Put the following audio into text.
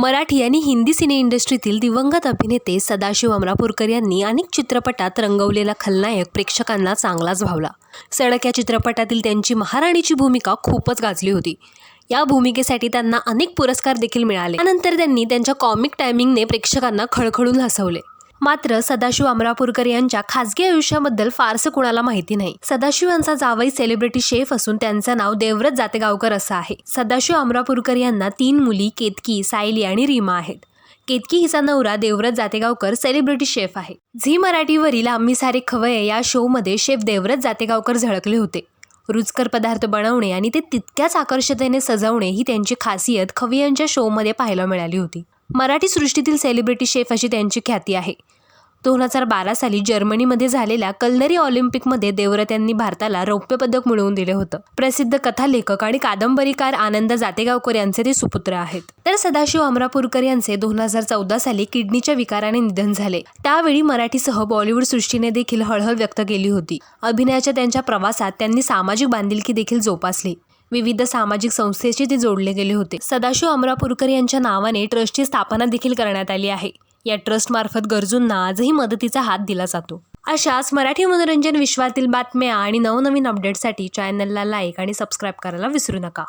मराठी आणि हिंदी सिने इंडस्ट्रीतील दिवंगत अभिनेते सदाशिव अमरापूरकर यांनी अनेक चित्रपटात रंगवलेला खलनायक प्रेक्षकांना चांगलाच भावला. सडक या चित्रपटातील त्यांची महाराणीची भूमिका खूपच गाजली होती. या भूमिकेसाठी त्यांना अनेक पुरस्कार देखील मिळाले. त्यानंतर त्यांनी त्यांच्या कॉमिक टायमिंगने प्रेक्षकांना खळखळून हसवले. मात्र सदाशिव अमरापूरकर यांच्या खासगी आयुष्याबद्दल फारसं कुणाला माहिती नाही. सदाशिव यांचा जावई सेलिब्रिटी शेफ असून त्यांचं नाव देवव्रत जातेगावकर असं आहे. सदाशिव अमरापूरकर यांना तीन मुली केतकी सायली आणि रीमा आहेत. केतकी हिचा नवरा देवव्रत जातेगावकर सेलिब्रिटी शेफ आहे. झी मराठीवरील आम्ही सारे खवये या शोमध्ये शेफ देवव्रत जातेगावकर झळकले होते. रुचकर पदार्थ बनवणे आणि ते तितक्याच आकर्षतेने सजवणे ही त्यांची खासियत खवय्यांच्या शोमध्ये पाहायला मिळाली होती. मराठी सृष्टीतील सेलिब्रिटी शेफ अशी त्यांची ख्याती आहे. दोन हजार बारा साली जर्मनीमध्ये झालेल्या कलनरी ऑलिम्पिकमध्ये देवरत यांनी भारताला रौप्य पदक मिळवून दिले होतं. प्रसिद्ध कथालेखक आणि कादंबरीकार आनंद जातेगावकर यांचे ते सुपुत्र आहेत. तर सदाशिव अमरापूरकर यांचे दोन हजार चौदा साली किडनीच्या विकाराने निधन झाले. त्यावेळी मराठीसह बॉलिवूड सृष्टीने देखील हळहळ व्यक्त केली होती. अभिनयाच्या त्यांच्या प्रवासात त्यांनी सामाजिक बांधिलकी देखील जोपासली. विविध सामाजिक संस्थेशी ते जोडले गेले होते. सदाशिव अमरापूरकर यांच्या नावाने ट्रस्टची स्थापना देखील करण्यात आली आहे. या ट्रस्टमार्फत गरजूंना आजही मदतीचा हात दिला जातो. अशाच मराठी मनोरंजन विश्वातील बातम्या आणि नवनवीन अपडेटसाठी चॅनलला लाईक आणि सबस्क्राईब करायला विसरू नका.